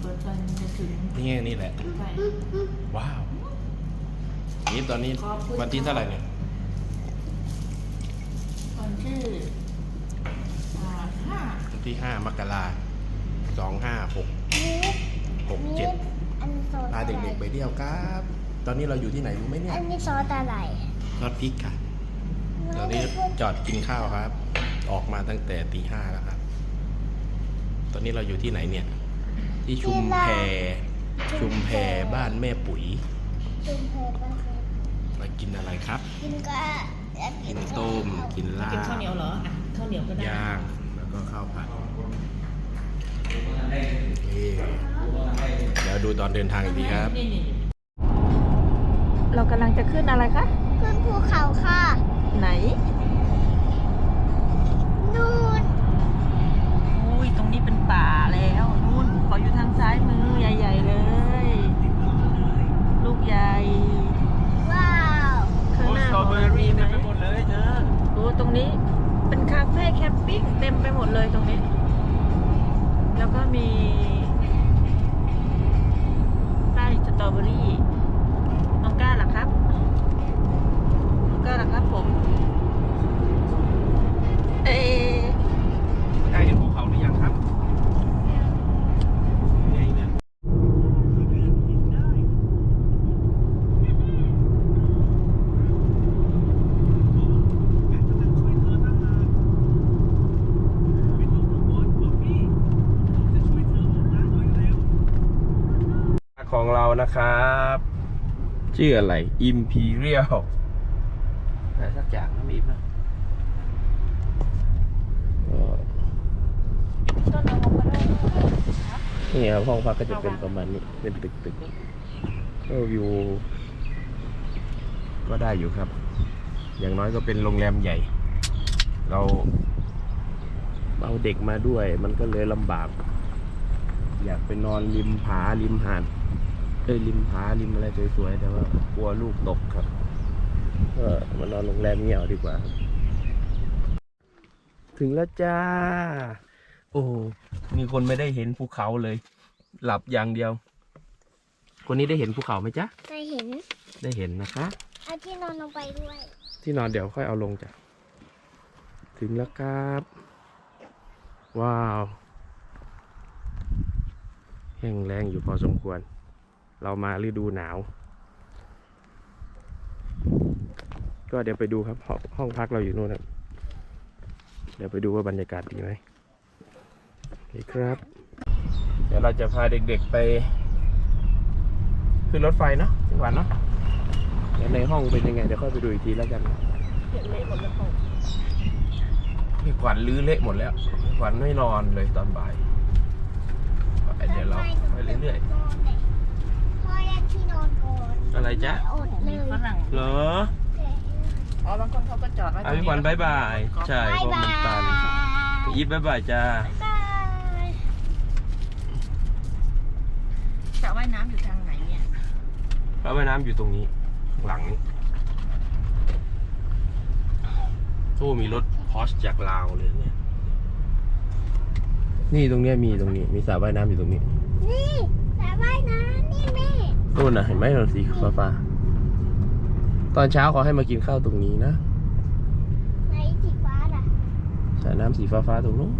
เปิดตอนจะถึงนี่ไงนี่แหละใช่ว้าว นี่ตอนนี้ขอบคุณ วันที่เท่าไหร่เนี่ยคนชื่ออ่าห้าวันที่ห้ามกราสองห้าหกนี่หกเจ็ดอันนี้ซอสพาเด็กๆไปเที่ยวครับ ตอนนี้เราอยู่ที่ไหนรู้ไหมเนี่ยอันนี้ซอสอะไรรถพริกค่ะ ตอนนี้จอดกินข้าวครับ ออกมาตั้งแต่ตีห้าแล้วครับ ตอนนี้เราอยู่ที่ไหนเนี่ย ที่ชุมแพชุมแพบ้านแม่ปุ๋ยจุ่มเพลปะคะมากินอะไรครับ กินก็อยากกินต้ม กินลากินข้าวบเหนียวเหรออะข้าวเหนียวก็ได้ย่างแล้วก็ข้าวผัดนี่เดี๋ยวดูตอนเดินทางอีกทีครับนี่นี่เรากำลังจะขึ้นอะไรคะ ขึ้นภูเขาค่ะ ไหนนู่น ซ้ายมือใหญ่ๆเลย ลูกใหญ่ ว้าวข้างหน้าสตรอเบอรี่เต็มไปหมดเลยเธอโอ้ตรงนี้เป็นคาเฟ่แคมปิ้งเต็มไปหมดเลยตรงนี้ แล้วก็มีไร่สตรอเบอรี่น้องก้าล่ะครับน้องก้าล่ะครับผม เอ ได้เห็นภูเขาหรือยังครับนี่เนี่ย ของเรานะครับ ชื่ออะไร Imperial อะไรสักอย่างนะมีป่ะก็ต้นอะโวคาโดนี่ครับห้องพักก็จะเป็นประมาณนี้ เป็นตึกตึกๆก็วิวก็ได้อยู่ครับ อย่างน้อยก็เป็นโรงแรมใหญ่ เราเอาเด็กมาด้วย มันก็เลยลำบาก อยากไปนอนริมผาริมหาด เอ้ยริมผาริมอะไรสวยๆแต่ว่ากลัวลูกตกครับก็มานอนโรงแรมเงี้ยเอาดีกว่าครับถึงแล้วจ้า โอ้โหมีคนไม่ได้เห็นภูเขาเลย หลับอย่างเดียว คนนี้ได้เห็นภูเขาไหมจ๊ะเคยเห็นได้เห็นนะคะเอาที่นอนลงไปด้วย ที่นอนเดี๋ยวค่อยเอาลงจ้ะถึงแล้วครับ ว้าว แห้งแรงอยู่พอสมควร เรามาฤดูหนาว ก็เดี๋ยวไปดูครับห้องห้องพักเราอยู่นู่นครับ เดี๋ยวไปดูว่าบรรยากาศดีไหมโอเคครับ เดี๋ยวเราจะพาเด็กๆไป ขึ้นรถไฟเนาะจังหวัดเนาะเดี๋ยวในห้องเป็นยังไงเดี๋ยวค่อยไปดูอีกทีแล้วกันเละหมดแล้วพี่ขวัญลื้อเละหมดแล้วพี่ขวัญไม่นอนเลยตอนบ่ายเดี๋ยวเราไปเรื่อย ที่นอนก่อนๆอะไรจ๊ะอดเลมียฝรั่งเหรออ๋อบางคนเขาก็จอดไว้ตรอะงพี่นี้ขวัญบายบายใช่บายเพราะบามันตันยพี่อีฟบายบายจ้า บายสระว่ายน้ำอยู่ทางไหนเนี่ย พระแม่น้ำอยู่ตรงนี้ข้างหลังนี้โอ้มีรถพอชจากลาวเลยเนี่ย นี่ตรงเนี้ยมีตรงนี้ มีสระว่ายน้ำอยู่ตรงนี้ นี่สระว่ายน้ำนี่แม่ นู่นน่ะเห็นไหมเราสีฟ้าฟ้าๆตอนเช้าเขาให้มากินข้าวตรงนี้นะไหนสีฟ้าล่ะสระน้ำสีฟ้าฟ้าๆตรงนู้น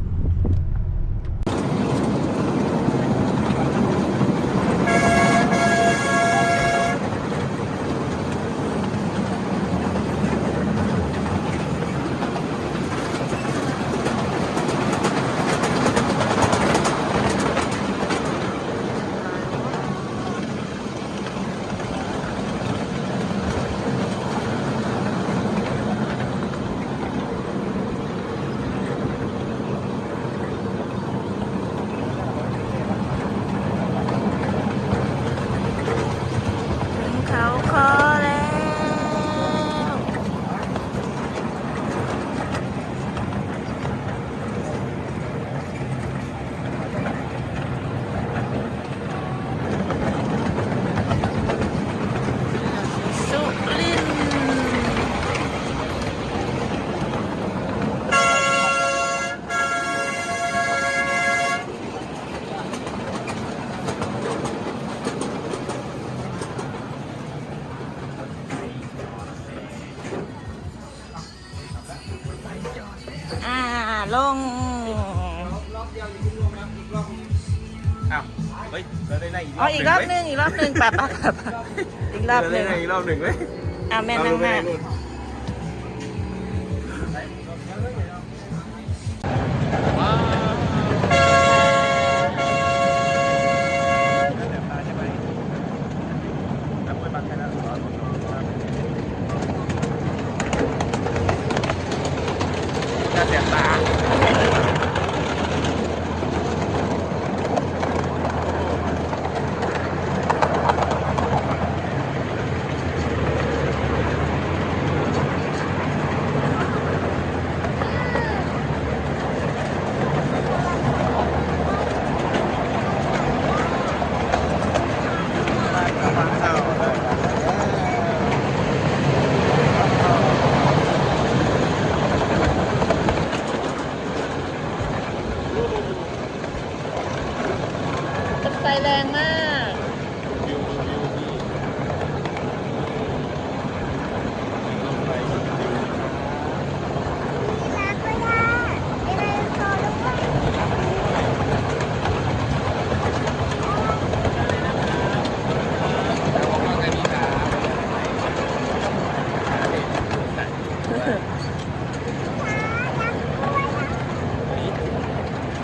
อบเดียวอยู่ที่รวมครับอีกรอบอ้าวเฮ้ยเราได้ในอีกรอ๋ออบอีกรอบหนึง อีกรอบหนึงปะปะปะปะอีกรอบหนึงได้ในอีกรอบหนึ่งไหมอะแม่นั่งหน้าน่าเสียตาไฟแรงมาก ร้านก็ได้อะไรโซด้วย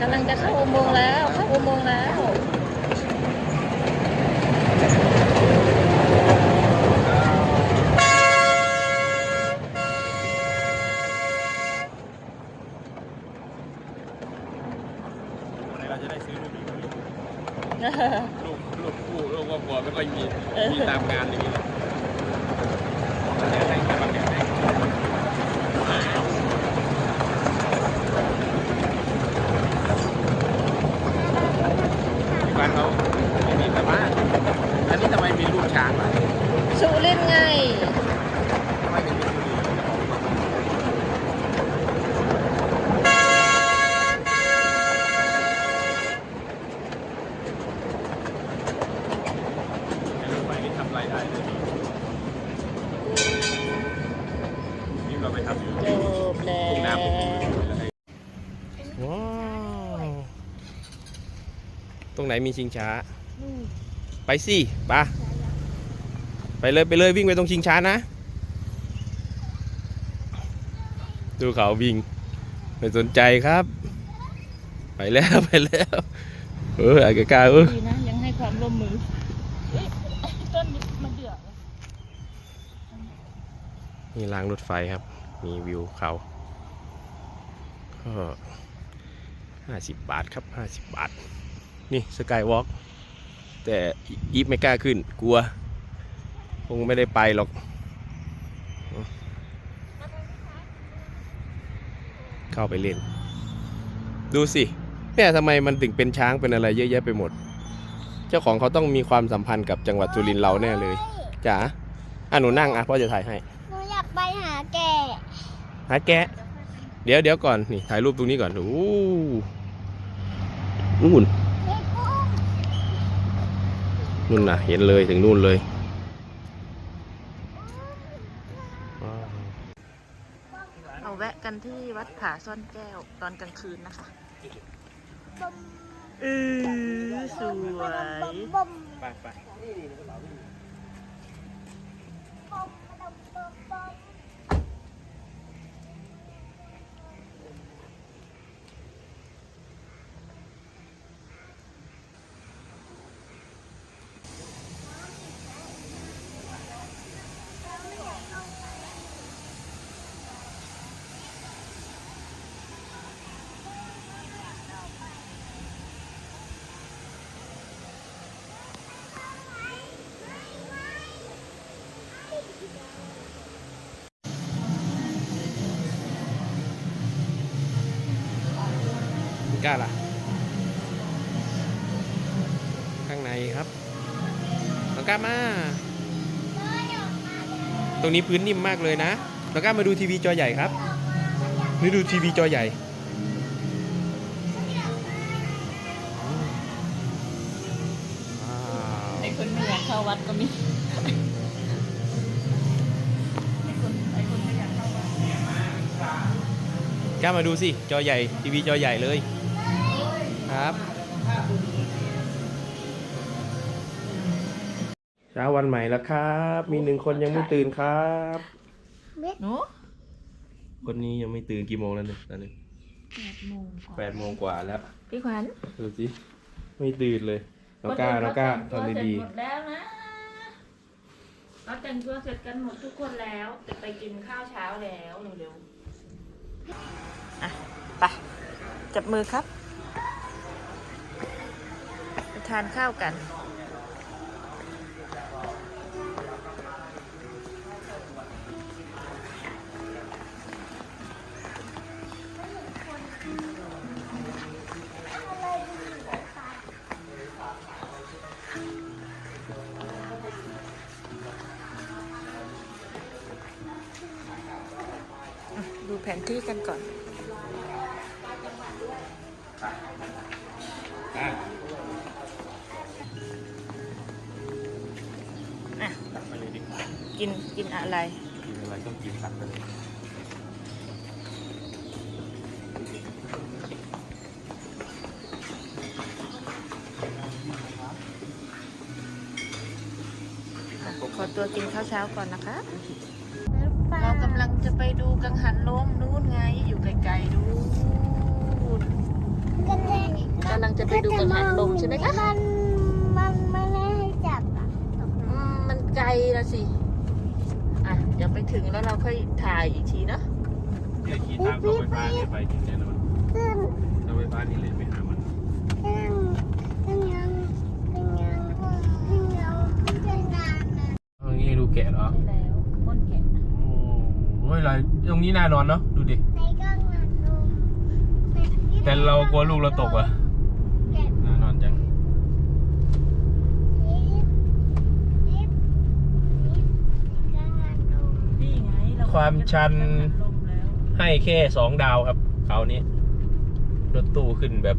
กำลังจะเข้าอุ โมงค์แล้วเข้าอุโมงค์แล้ว เราจะได้ซื้อรูปอีกรูปรูปคู่รูปครอบครัวไม่ค่อยมี มีตามงานอย่างนี้เลยแกะให้มาแกะให้ที่บ้านเขาไม่มีแต่ว่าอันนี้ทำไมมีรูปช้างล่ะ สุรินทร์ไง ทำไมถึงมีรูปนี้ไอ้รูปใหม่นี่ทำรายได้เลยดีนี่เราไปทำอยู่ จบแล้ ทุ่งนาผม ว ว้าว ตรงไหน มีชิงช้า ไปสิปะไปเลยไปเลยวิ่งไปตรงชิงช้านะ ดูเขาวิ่ง ไม่สนใจครับ ไปแล้วไปแล้วเอออากากาเออดีนะยังให้ความร่วมมือเอ๊ะต้นนี้มันเดือดนี่รางรถไฟครับ มีวิวเขาก็ห้าสิบบาทครับห้าสิบบาท นี่สกายวอล์กแต่อีฟไม่กล้าขึ้น กลัว คงไม่ได้ไปหรอก เข้าไปเล่น ดูสิเนี่ยทำไมมันถึงเป็นช้างเป็นอะไรเยอะแยะไปหมด เจ้าของเขาต้องมีความสัมพันธ์กับจังหวัดสุรินทร์เราแน่เลยจ๋าอะหนูนั่งอะพ่อจะถ่ายให้ หนูอยากไปหาแกะหาแกะ เดี๋ยวเดี๋ยวก่อนนี่ถ่ายรูปตรงนี้ก่อนโอ้โหนู่นเฮ้ยกุ้ง นู่นน่ะเห็นเลยถึงนู่นเลยว้าวเราแวะกันที่วัดผาซ่อนแก้วตอนกลางคืนนะคะบมเออสวยบมบมไปไป บมบมบมบมคุณ กล้าล่ะ ข้างในครับน้องกล้ามา ตรงนี้พื้นนิ่มมากเลยนะน้องกล้ามาดูทีวีจอใหญ่ครับ นี่ดูทีวีจอใหญ่ว้าวไอ้คนไม่อยากเข้าวัดก็มี กก้ามาดูสิ จอใหญ่ ทีวีจอใหญ่เลยครับเช้าวันใหม่แล้วครับ มีหนึ่งคนยังไม่ตื่นครับ หนูคนนี้ยังไม่ตื่นกี่โมงแล้วเนี่ยตอนนี้แปดโมงแปดโมงกว่าแล้ว พี่ขวัญดูสิไม่ตื่นเลยน้องก้าน้องก้าทำดีหมดแล้วนะเราแต่งตัวเสร็จกันหมดทุกคนแล้ว จะไปกินข้าวเช้าแล้วเร็ว อะไปจับมือครับ ไปทานข้าวกัน แผนที่กันก่อนๆอะอะตักไปเลยดิกินกินอะไร กินอะไรก็กินตักไปเลยขอตัวกินข้าวเช้าก่อนนะคะ ปลา เรากำลัง จะไปดูกังหันลมนู้นไงอยู่ไกลๆดูนกำลังจะไปดูกังหันลมใช่ไหมคะมันมันไม่ได้ให้จับอะอืมมันไกลละสิ อะเดี๋ยวไปถึงแล้วเราค่อยถ่ายอีกทีเนาะเนี่ยขี่ตามรถไฟฟ้าเนี่ยไปถึงแน่นอนขึ้นรถไฟฟ้านี่เลยไปหามันขึ้นขึ้นยังขึ้นยังขึ้นยังขึ้นนานนะเอางี้ดูแกะเหรอ แล้วม่อนแกะ โอ้โห อะไรตรงนี้น่านอนเนาะดูดิ ในกล้องหันลมแต่เรากลัวลูกเราตกอะแกะน่านอนจังนิดนิดนิดกล้องหันลมนี่ไงเราความชันกังหัลมแล้วให้แค่สองดาวครับคราวนี้รถตู้ขึ้นแบบ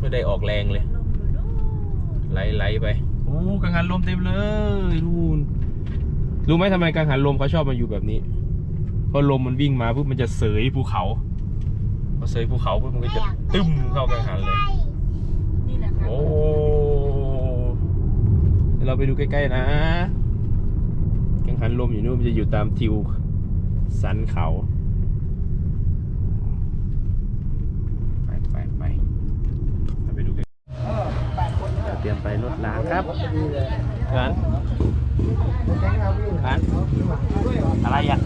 ไม่ได้ออกแรงเลย ลมอยู่นู่นไหลไหลๆไปโอ้กังหันลมเต็มเลยนู่นรู้ไหมทำไมกังหันลมเขาชอบมาอยู่แบบนี้ เพราะลมมันวิ่งมาปุ๊บมันจะเสยภูเขาพอเสยภูเขาปุ๊บมันก็จะตึ้มเข้ากังหันเลย นี่แหละค่ะโอ้เดี๋ยวเราไปดูใกล้ๆนะกังหันลมอยู่นู่นมันจะอยู่ตามทิวสันเขา ไปไปไปเราไปดูกันเตรียมไปรถล้างครับกันกันอะไรอะ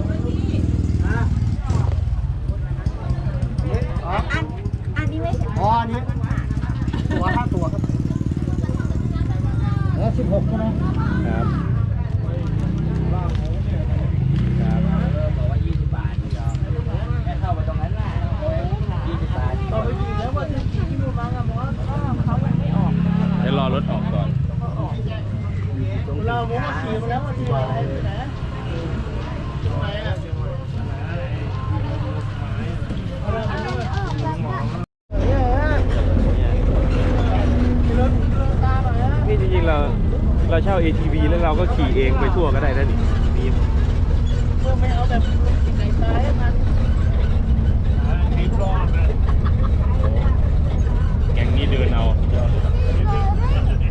อันนี้ไม่ใช่อ๋ออันนี้ตัวห้าตัวครับเออสิบหกใช่ไหมครับครับบอกว่า 20 บาทนี่ยอมแค่เข้ามาตรงนั้นแหละ20 บาท เราไปกินแล้ววันที่ที่มูบังอะบอกว่าเขายังไม่ออก เดี๋ยวรอรถออกก่อน เราบอกว่าขี่มาแล้ววันที่อะไรนะ นี่จริงๆเรา เราเช่า ATV แล้วเราก็ขี่เองไปทั่วก็ได้นะนี่มีเพื่อไม่เอาแบบไก่ตายให้มันแก๊งนี้เดินเอา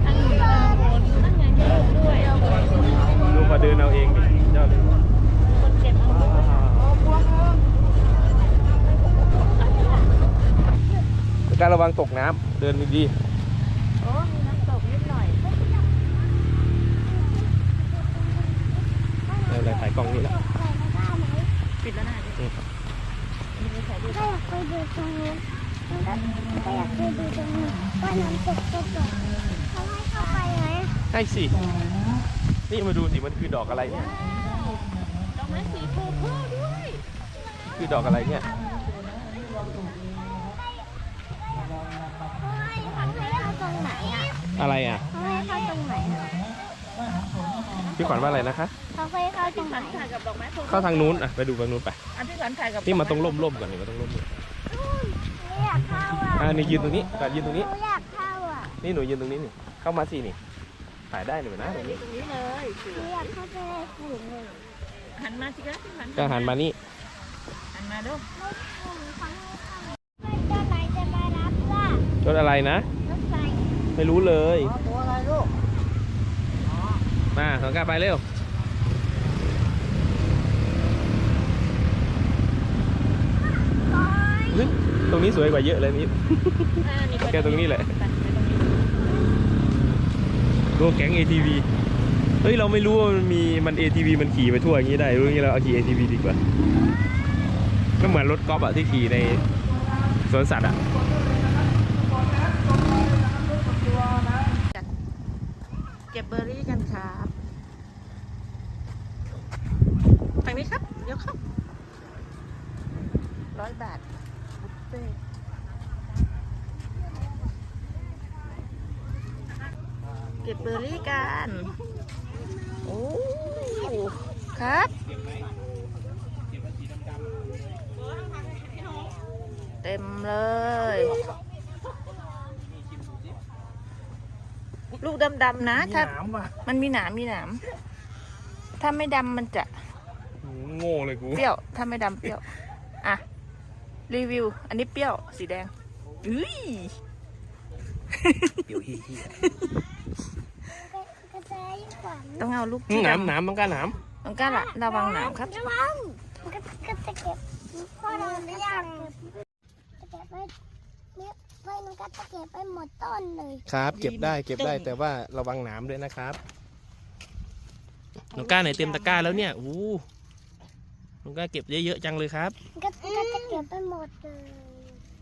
ทั้งเหนือทั้งไงเยอะด้วยดูมาเดินเอาเองดิเจ้าเลยคนเก็บเอาด้วยการระวังตกน้ำเดินดีโอ้มีน้ำตกนิดหน่อย ๆเราเลยถ่ายกล้องนี่แหละ ปิดแล้วนะ นี่ครับ ก็อยากไปดูตรงนู้นก็อยากไปดูตรงนู้นว่าน้ำตกจะตกเขาให้เข้าไปไหม ให้สิ นี่มาดูสิมันคือดอกอะไรเนี่ย ดอกไม้สีโพธิ์พ่อด้วย คือดอกอะไรเนี่ยเขาให้เขาให้เข้าตรงไหนอะอะไรอะเขาให้เข้าตรงไหนอะพี่ขวัญว่าอะไรนะคะ เขาให้เข้าตรงไหนถ่ายกับดอกไม้โพธิ์เข้าทางนู้นอะไปดูทางนู้นไปอันที่ขวัญถ่ายกับนี่มาตรงร่มๆก่อนนี่มาตรงร่มๆไม่อยากเข้าอะอ่านี่ยืนตรงนี้ก่อนยืนตรงหนี้นูอยากเข้าอะนี่หนูยืนตรงนี้นี่เข้ามาสินี่ ถ่ายได้หนูนะตรงนี้ตรงนี้เลยหนูอยากเข้าไปในฝูงเลยหันมาสิคะพี่ขวัญก็หันมานี่หันมาดูเจ้าไหนจะมารับล่ะรถอะไรนะรถไฟไม่รู้เลยอ๋อตัวอะไรลูกมาสองกาไปเร็วเฮ้ยตรงนี้สวยกว่าเยอะเลยนี่อ่านี่ไปแกตรงนี้แหละ ตัวแก๊ง ATV เฮ้ยเราไม่รู้ว่ามันมีมัน ATV มันขี่ไปทั่วอย่างนี้ได้รู้งี้เราเอาขี่ ATV ดีกว่าก็เหมือนรถกอล์ฟอะที่ขี่ในสวนสัตว์อะ เก็บเบอร์รี่กันครับทางนี้ครับเดี๋ยวครับร้อยบาทบุฟเฟ่ต์เก็บเบอร์รี่กัน โอ้ ครับ เต็มเลย ลูกดำๆนะ ถ้าหนามว่ะมันมีหนามมีหนามถ้าไม่ดำมันจะโง่เลยกูเปรี้ยว ถ้าไม่ดำเปรี้ยว อะ รีวิว อันนี้เปรี้ยว สีแดงอุ้ยเดี๋ยวฮีฮีกระจายขวัญต้องเอาลูกหที่นามดำหนามต้องการหนามต้องการละระวังหนามครับ ระวังมันก็ก็จะเก็บพ่อเราไม่อยากจะเก็บไว้ เนี่ยไว้มันก็จะเก็บไปหมดต้นเลย ครับ เก็บได้เก็บได้แต่ว่าระวังหนามด้วยนะครับน้องก้าไหนเต็มตะกร้าแล้วเนี่ยอู้น้องก้าเก็บเยอะๆจังเลยครับมันก็ก็จะเก็บไปหมดเลย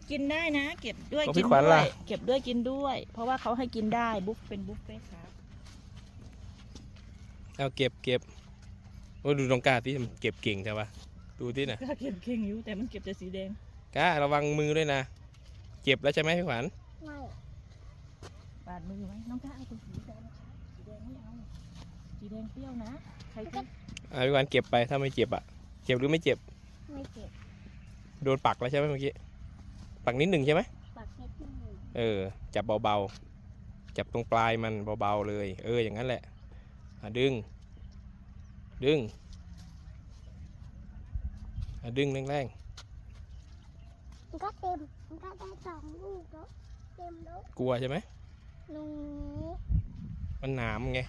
กินได้นะ เก็บด้วยของกิพี่นขวัญด้วล่ะ ยเก็บด้วยกินด้วย เพราะว่าเขาให้กินได้บุฟเป็นบุฟเฟ่ต์ครับเอาเก็บเก็บโอ้ดูน้องก้าที่เก็บเก่งใช่ปะดูที่น่ะก็เก็บเก่งอยู่แต่มันเก็บแต่สีแดง ก้าระวังมือด้วยนะ เก็บแล้วใช่ไหมพี่ขวัญไม่บาดมือไหมน้องก้าเอาเป็นสีแดงนะคะสีแดงไม่เอาสีแดงเปรี้ยวนะใครกินอะพี่ขวัญเก็บไปถ้าไม่เจ็บอะเจ็บหรือไม่เจ็บไม่เก็บโดนปักแล้วใช่ไหมเมื่อกี้ปักนิดหนึ่งใช่ไหมปากเก็บที่มือเออ จับเบาๆจับตรงปลายมันเบาๆเลย เอออย่างนั้นแหละอะดึง ดึงอะดึงแรง มันก็เต็ม มันก็ได้สองลูกแล้วเต็มแล้วๆกลัวใช่ไหมลุงนี้มันหนามไง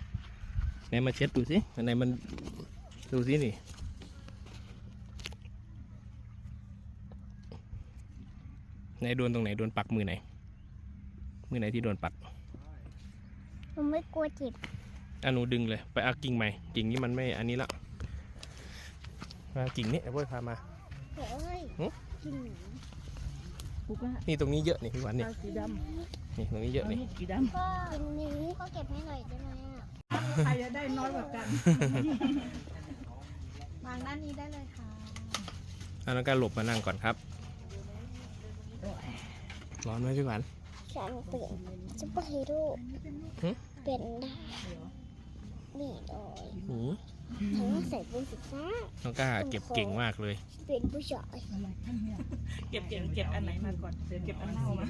ไหนมาเช็ดดูสิอันไหนมันดูสินี่ไหนโดนตรงไหนโดนปักมือไหน มือไหนที่โดนปักผมไม่กลัวเจ็บอะหนูดึงเลยไปเอากิ่งใหม่กิ่งนี้มันไม่อันนี้ละมากิ่งนี้เอาไว้พามาเฮ้ยหึ กินหนู ปุ๊กอะนี่ตรงนี้เยอะนี่พี่หวานนี่เอาสีดำนี่ตรงนี้เยอะเอานี่ ลูกสีดก็กินนี้ก็เก็บให้หน่อยได้ไหมอะำใครจะได้น้อยกว่ากันวางด้านนี้ได้เลยค่ะอะแล้วก็หลบมานั่งก่อนครับ ร้อนไหมพี่หวาน ฉันเปลี่ยนซุปเปอร์ฮีโร่หึ เป็นได้นี่เลยหนี ทั้งใส่เป็นสีฟ้าน้องก้าเก็บเก่งมากเลย เป็นผู้ชายเก็บเก็บเก็บอันไหนมาก่อนเดี๋ยวเก็บอันเน่ามา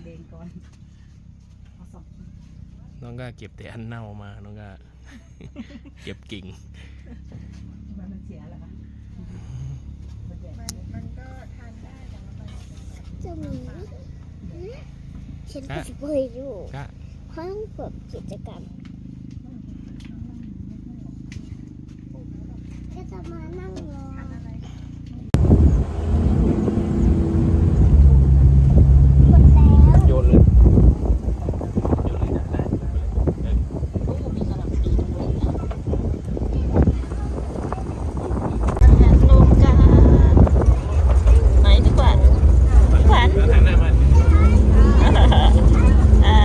น้องก้าเก็บแต่อันเน่ามา น้องก้าเก็บเก่งเจะมีฉันเป็นซุปเปอร์ฮีโร่ก้าเขาต้องเปิดกิจกรรม ก็จะมานั่งรอหมดแล้ว โยนเลยโยนเลยได้ได้ โอ้มีสลับสีด้วยนะลงกันไหนดีกว่าพี่ขวัญ แล้วหันหน้ามา อ่า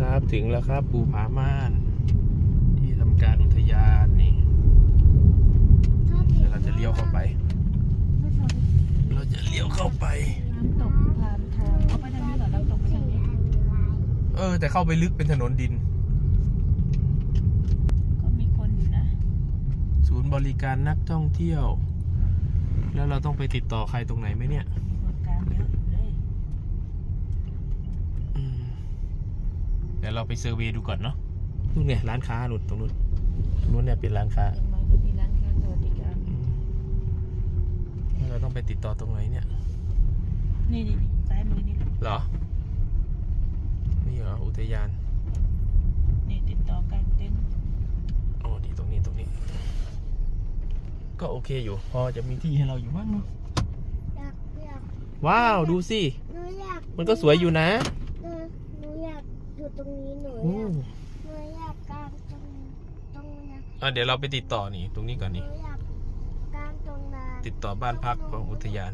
ครับ ถึงแล้วครับ ภูผาม่าน ที่ทำการอุทยานนี่ ถ้า เดี๋ยวเราจะเลี้ยวเข้าไป เราจะเลี้ยวเข้าไป น้ำตกพานทองเอาไปทางนี้เหรอน้ำตกไปทางนี้ เออ แต่เข้า ไปลึกเป็นถนนดิน ก็มีคนอยู่นะ ศูนย์บริการนักท่องเที่ยว แล้วเราต้องไปติดต่อใครตรงไหนไหมเนี่ยบริการเยอะอยู่เลยอืมเดี๋ยวเราไปเซอร์เวย์ดูก่อนเนาะนู่นไงร้านค้านู่นตรงนู้นตรงนู้นเนี่ยเป็นร้านค้าเห็นไหมก็มีร้านค้าสวัสดิการ อืมแล้วเราต้องไปติดต่อตรงไหนเนี่ยนี่นี่นี่ซ้ายมือนี่แหละเหรอนี่เหร ออุทยาน นี่ติดต่อกลางเต็นท์อ๋อนี่ตรงนี้ตรงนี้ ก็โอเคอยู่ พอจะมีที่ให้เราอยู่บ้างเนาะอยากอยากว้าวดูสิ หนูอยากมันก็สวยอยู่นะหนูหนูอยากอยู่ตรงนี้หนูโอ้อยากหนูอยากกางตรงตรงนั้นอะเดี๋ยวเราไปติดต่อนี่ ตรงนี้ก่อนหนูนี่อยากกางตรงนั้นติดต่อบ้านพักของอุทยาน